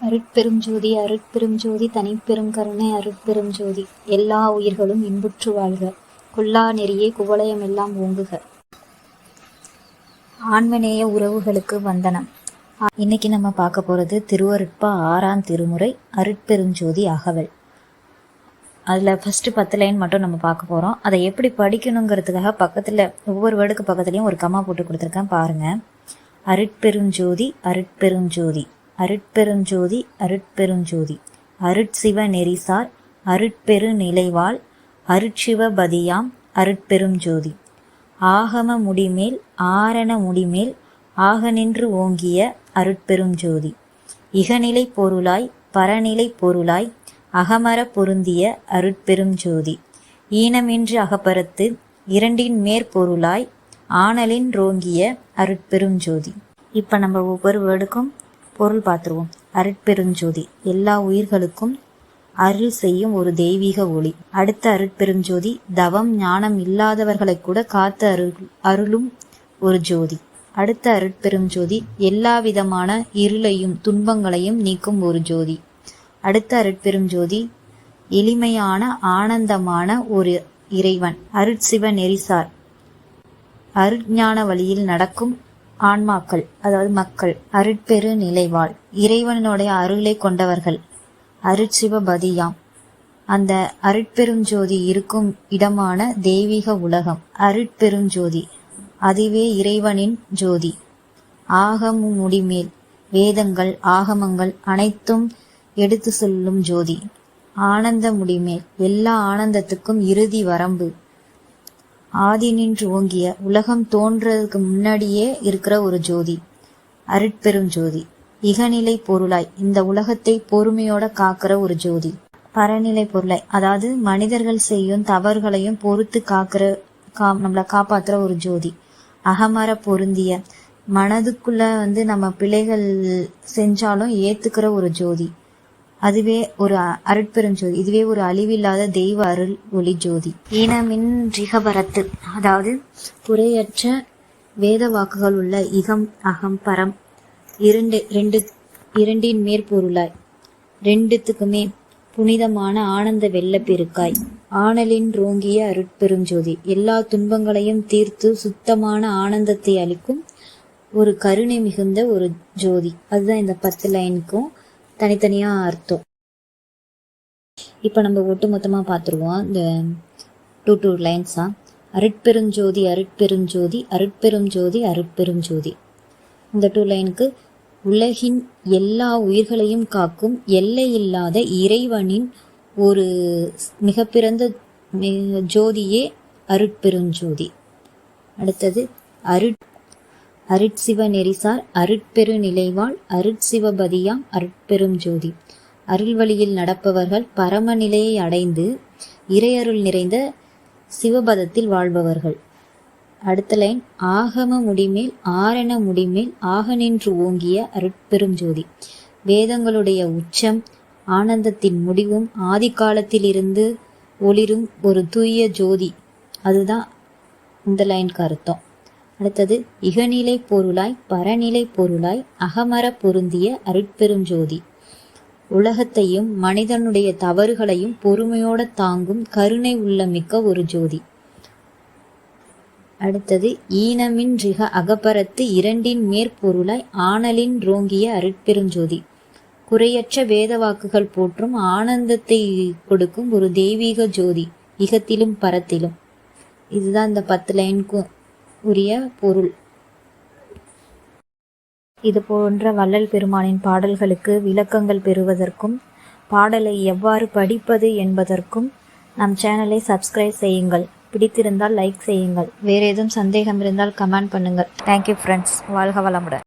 அருட்பெரும் ஜோதி அருட்பெரும் ஜோதி தனிப்பெரும் கருணை அருட்பெரும் ஜோதி. எல்லா உயிர்களும் இன்புற்று வாழ்க. கொல்லா நெறியே குவளையம் எல்லாம் ஓங்குக. ஆன்மநேய உறவுகளுக்கு வந்தனம். இன்னைக்கு நம்ம பார்க்க போகிறது திருவருட்பா ஆறாம் திருமுறை அருட்பெருஞ்சோதி அகவல். அதில் ஃபஸ்ட்டு பத்து லைன் மட்டும் நம்ம பார்க்க போகிறோம் அதை எப்படி படிக்கணுங்கிறதுக்காக பக்கத்தில் ஒவ்வொரு வேர்டுக்கு பக்கத்துலேயும் ஒரு கம்மா போட்டு கொடுத்துருக்கேன் பாருங்கள் அருட்பெருஞ்சோதி அருட்பெருஞ்சோதி அருட்பெருஞ்சோதி அருட்பெருஞ்சோதி. அருட்சிவ நெறிசார் அருட்பெரு நிலைவாள் அருட்சிவபதியாம் அருட்பெருஞ்சோதி. ஆகம முடிமேல் ஆரண முடிமேல் ஆக நின்று ஓங்கிய அருட்பெரும் ஜோதி இகநிலை பொருளாய் பரநிலை பொருளாய் அகமர பொருந்திய அருட்பெரும் ஜோதி ஈனமின்றி அகப்பரத்து இரண்டின் மேற்பொருளாய் ஆனலின் ரோங்கிய அருட்பெரும் ஜோதி இப்போ நம்ம ஒவ்வொரு வேர்டுக்கும் பொருள் பார்த்துருவோம். அருட்பெருஞ்சோதி. எல்லா உயிர்களுக்கும் அருள் செய்யும் ஒரு தெய்வீக ஒளி. அடுத்த அருட்பெருஞ்சோதி தவம் ஞானம் இல்லாதவர்களை கூட காத்து அருள் அருளும் ஒரு ஜோதி. அடுத்த அருட்பெருஞ்சோதி எல்லா விதமான இருளையும் துன்பங்களையும் நீக்கும் ஒரு ஜோதி. அடுத்த அருட்பெருஞ்சோதி எளிமையான ஆனந்தமான ஒரு இறைவன். அருட்சிவ நெறிசார். அருட்ஞான வழியில் நடக்கும் ஆன்மாக்கள் அதாவது மக்கள் அருட்பெரு நிலைவாழ் இறைவனுடைய அருளை கொண்டவர்கள். அருட்சிவபதியாம். அந்த அருட்பெருஞ்சோதி இருக்கும் இடமான தெய்வீக உலகம் அருட்பெருஞ்சோதி அதுவே இறைவனின் ஜோதி. ஆகமு முடிமேல் வேதங்கள் ஆகமங்கள் அனைத்தும் எடுத்து சொல்லும் ஜோதி. ஆனந்த முடிமேல் எல்லா ஆனந்தத்துக்கும் இறுதி வரம்பு. ஆதி நின்று ஓங்கிய உலகம் தோன்றதுக்கு முன்னாடியே இருக்கிற ஒரு ஜோதி அருட்பெரும் ஜோதி. இகநிலை பொருளாய் இந்த உலகத்தை பொறுமையோட காக்கிற ஒரு ஜோதி. பரநிலை பொருளாய் அதாவது மனிதர்கள் செய்யும் தவறுகளையும் பொறுத்து காக்கிற கா நம்மளை காப்பாத்துற ஒரு ஜோதி. அகமர பொருந்திய மனதுக்குள்ள வந்து நம்ம பிழைகள் செஞ்சாலும் ஏத்துக்கிற ஒரு ஜோதி. அதுவே ஒரு அருட்பெரும் ஜோதி. இதுவே ஒரு அழிவில்லாத தெய்வ அருள் ஒளி ஜோதி. ஈனமின் ரிகபரத்து அதாவது குறையற்ற வேத வாக்குகள் உள்ள இகம் அகம் பரம் இரண்டு ரெண்டு இரண்டின் மேற்பொருளாய். ரெண்டுத்துக்குமே புனிதமான ஆனந்த வெள்ளப்பெருக்காய் ஆனலின் ரோங்கிய அருட்பெருஞ்சோதி எல்லா துன்பங்களையும் தீர்த்து சுத்தமான ஆனந்தத்தை அளிக்கும் ஒரு கருணை மிகுந்த ஒரு ஜோதி. அதுதான் இந்த பத்து லைனுக்கும் தனித்தனியா அர்த்தம். இப்போ நம்ம ஒட்டு மொத்தமாக பார்த்துருவோம் இந்த டூ டூ லைன்ஸா அருட்பெருஞ்சோதி அருட்பெருஞ்சோதி அருட்பெருஞ்சோதி அருட்பெருஞ்சோதி. இந்த டூ லைனுக்கு உலகின் எல்லா உயிர்களையும் காக்கும் எல்லை இல்லாத இறைவனின் ஒரு மிக ஜோதியே அருட்பெருஞ்சோதி. அடுத்தது அருட் அருட்சிவ நெறிசார் அருட்பெரு நிலைவாழ் அருட்சிவபதியாம் அருட்பெரும் ஜோதி. அருள்வழியில் நடப்பவர்கள் நடப்பவர்கள் பரமநிலையை அடைந்து இறையருள் நிறைந்த சிவபதத்தில் வாழ்பவர்கள். அடுத்த லைன் ஆகம முடிமேல் ஆரண முடிமேல் ஆக நின்று ஓங்கிய அருட்பெரும் ஜோதி. வேதங்களுடைய உச்சம் ஆனந்தத்தின் முடிவும் ஆதி காலத்திலிருந்து ஒளிரும் ஒரு தூய ஜோதி. அதுதான் இந்த லைனுக்கு அர்த்தம். அடுத்தது இகநிலை பொருளாய் பரநிலை பொருளாய் அகமர பொருந்திய அருட்பெரும் ஜோதி. உலகத்தையும் மனிதனுடைய தவறுகளையும் பொறுமையோட தாங்கும் கருணை உள்ள மிக்க ஒரு ஜோதி. அடுத்தது ஈனமின்றிக அகப்பரத்து இரண்டின் மேற்பொருளாய் ஆனலின் ரோங்கிய அருட்பெருஞ்சோதி குறையற்ற வேத வாக்குகள் போற்றும் ஆனந்தத்தை கொடுக்கும் ஒரு தெய்வீக ஜோதி இகத்திலும் பரத்திலும் இதுதான் இந்த பத்து லைனுக்கும் உரிய பொருள். இது போன்ற வள்ளல் பெருமானின் பாடல்களுக்கு விளக்கங்கள் பெறுவதற்கும் பாடலை எவ்வாறு படிப்பது என்பதற்கும் நம் சேனலை சப்ஸ்கிரைப் செய்யுங்கள். பிடித்திருந்தால் லைக் செய்யுங்கள். வேறு ஏதும் சந்தேகம் இருந்தால் கமெண்ட் பண்ணுங்கள். தேங்க்யூ ஃப்ரெண்ட்ஸ் வாழ்க வளமுடன்.